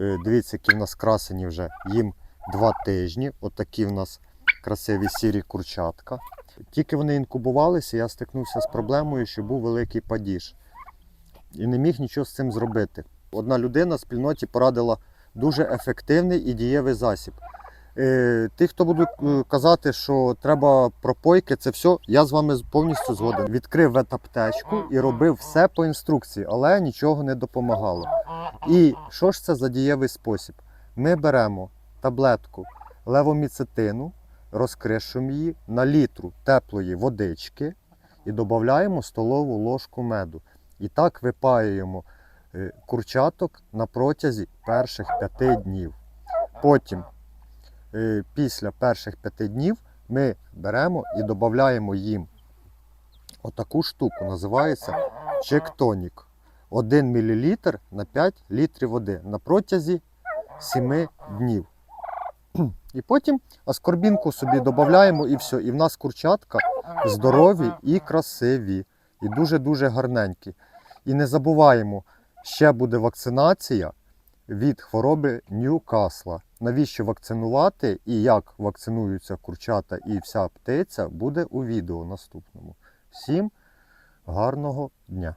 Е, Дивіться, які в нас красені вже їм два тижні. Отакі в нас красиві сірі курчатка. Тільки вони інкубувалися, я стикнувся з проблемою, що був великий падіж. І не міг нічого з цим зробити. Одна людина в спільноті порадила дуже ефективний і дієвий засіб. Е, Ті, хто будуть е, казати, що треба пропойки, це все, я з вами повністю згоден. Відкрив ветаптечку і робив все по інструкції, але нічого не допомагало. І що ж це за дієвий спосіб? Ми беремо таблетку левоміцетину, розкришуємо її на літру теплої водички і додаємо столову ложку меду. І так випаюємо е, курчаток на протязі перших п'яти днів. Потім, після перших п'яти днів, ми беремо і додаємо їм отаку штуку, називається чектонік. 1 мл на 5 літрів води на протязі 7 днів. І потім аскорбінку собі додаємо і все. І в нас курчатка здорові і красиві, і дуже-дуже гарненькі. І не забуваємо, ще буде вакцинація від хвороби Ньюкасла. Навіщо вакцинувати і як вакцинуються курчата і вся птиця, буде у відео наступному. Всім гарного дня!